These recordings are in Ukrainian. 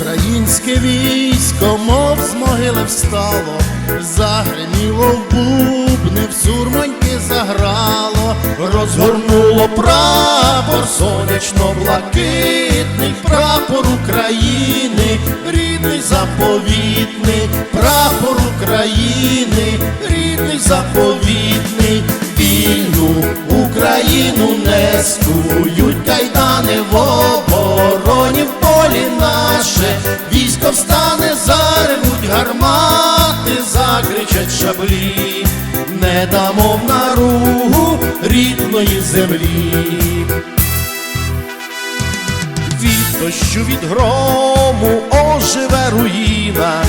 Українське військо, мов з могили встало, загриміло в бубни, в сурмоньки заграло, розгорнуло прапор сонячно-блакитний, прапор України, рідний заповітний, прапор України, рідний заповітний, вільну Україну нескують кайдани в рідної землі. Від дощу від грому оживе руїна,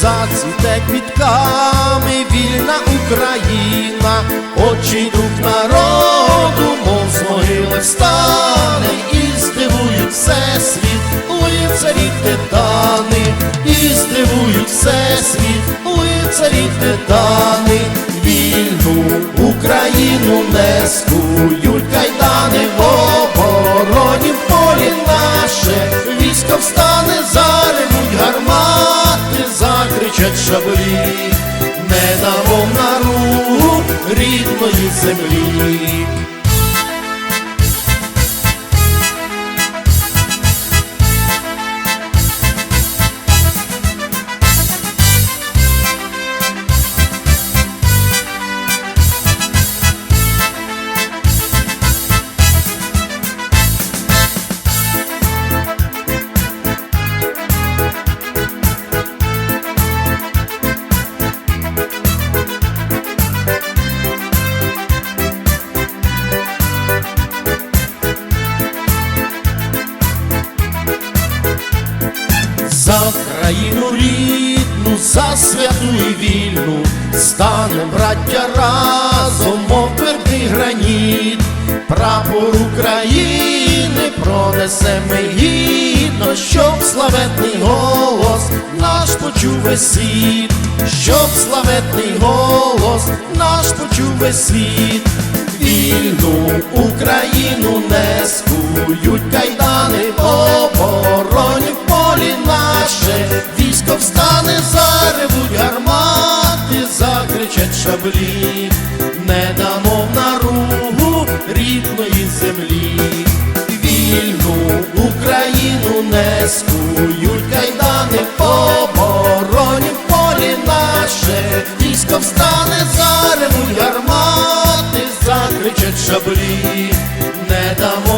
зацвіте квітками вільна Україна, очі дух народу, мов з могили встане, і здивують всесвіт, лицарі титани, і здивують всесвіт, лицарі титани, Україну не скують кайдани в в полі наше, військо встане, заревуть гармати, закричать шаблі, не дамо на руку рідної землі. За країну рідну, за святу і вільну, станем, браття, разом, мов твердий граніт, прапор України пронесемо гідно, щоб славетний голос наш почув весь світ, щоб славетний голос наш почув весь світ, вільну Україну не скують кайдани в шаблі, не дамо в наругу рідної землі, вільну Україну не скують кайдани в обороні в полі наше, військо встане, заревуть гармати, закричать шаблі, не дамо